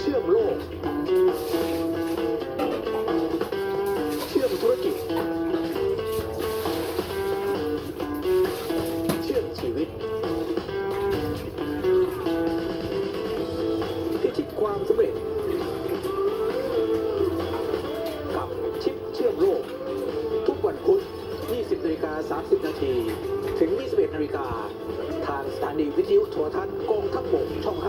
เชื่อมโลก เชื่อมธุรกิจ เชื่อมชีวิต พิชิตความสำเร็จ กับชิปเชื่อมโลก ทุกวันพุธ20นาฬิกา30 นาที ถึง 21นาฬิกา ถานีวิทยุโทรทัศน์กองทัพบกช่อง 5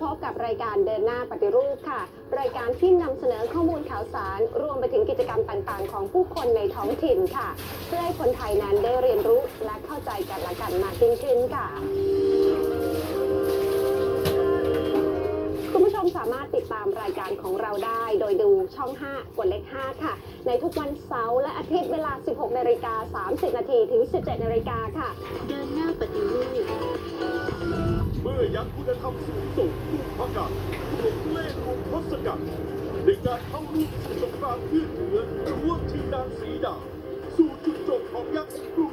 พบกับรายการเดินหน้าปฏิรูปค่ะ รายการที่นำเสนอข้อมูลข่าวสาร รวมไปถึงกิจกรรมต่างๆ ของผู้คนในท้องถิ่นค่ะ เพื่อให้คนไทยนั้นได้เรียนรู้และเข้าใจกันและกันมากยิ่งขึ้นค่ะ สามารถติดตามรายการของเราได้ โดยดูช่อง 5 กดเลข 5 ค่ะ ในทุกวันเสาร์และอาทิตย์เวลา 16นาฬิกา30 นาทีถึง 17นาฬิกาค่ะ เดินหน้าปฏิรูปเมื่อยักษ์คุณธรรมสูงส่งถูกประกาศถูกเล่ห์ถูกทศกัณฐ์ในการเข้าร่วมสงครามยืดเหยื้อร่วมทีมนางสีดา สู่จุดจบของยักษ์กรุง